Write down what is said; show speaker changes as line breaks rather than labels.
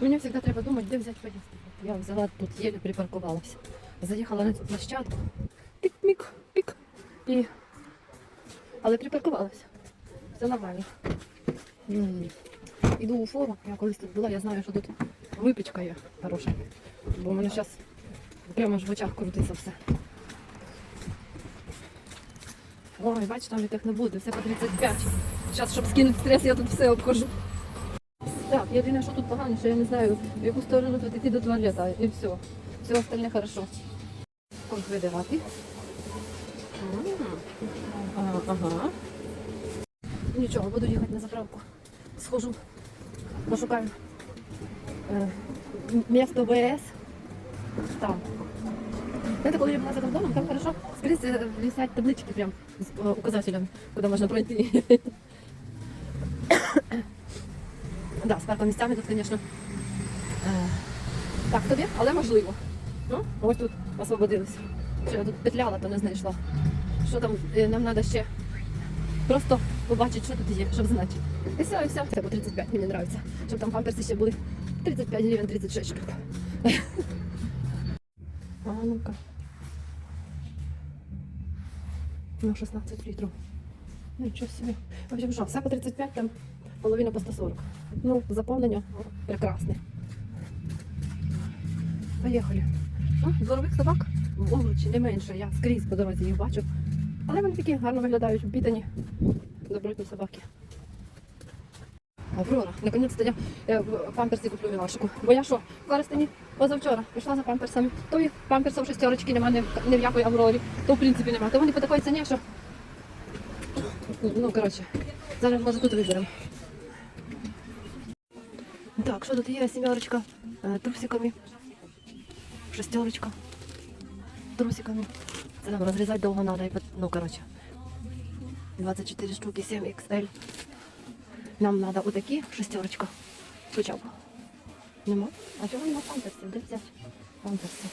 Мені завжди треба думати, де взяти поїсти. Я взяла тут, єлі припаркувалася. Заїхала на цю площадку. Пік-мік, пік. І... Але припаркувалася. Все нормально. Іду у фору. Я колись тут була, я знаю, що тут випічка є хороша. Бо у мене зараз прямо ж в очах крутиться все. Ой, бач, там і так не буде, все по 35. Зараз, щоб скинути стрес, я тут все обхожу. Так, єдине, що тут погано, що я не знаю, в яку сторону тут йти до туалета, і все. Все остальне хорошо. Код видавати. Ага, ага. Нічого, буду їхати на заправку. Схожу, пошукаю е, місто ВС. Там. Знаєте, коли я була за кордоном, там хорошо скрізь е, висять таблички прям з е, указателем, куди можна пройти. Да, з паркомісцями тут, звісно, е, так тобі, але можливо. Ну, ось тут освободилися. Що я тут петляла, то не знайшла. Що там, е, нам треба ще просто побачити, що тут є, щоб знати. І все, і все. Це по 35 мені подобається. Щоб там памперси ще були 35 гривень, 36 штук. А ну-ка. Ну, 16 літрів. Нічого собі. В общем, що, все по 35, там половина по 140. Ну, заповнення прекрасне. Поїхали. Ну, собак в не менше. Я скрізь по дорозі їх бачу. Але вони такі гарно виглядають, впітані. Добротні собаки. Аврора, наконець-то я е, в- памперси куплю Мілашику. Бо я що, в Коростені позавчора пішла за памперсами. То їх памперсів шестерочки немає ні в якої Аврорі, то в принципі немає. То вони по такій ціні, що... Ну, коротше, зараз може тут виберемо. Так, що тут є? Сімерочка е, трусиками. Шестерочка. Трусиками. Це нам розрізати довго треба. і Ну, коротше. 24 штуки, 7 XL. Нам треба отакі шестерочка. Хоча б. Нема? А чого нема памперсів? Де взяти? Памперси.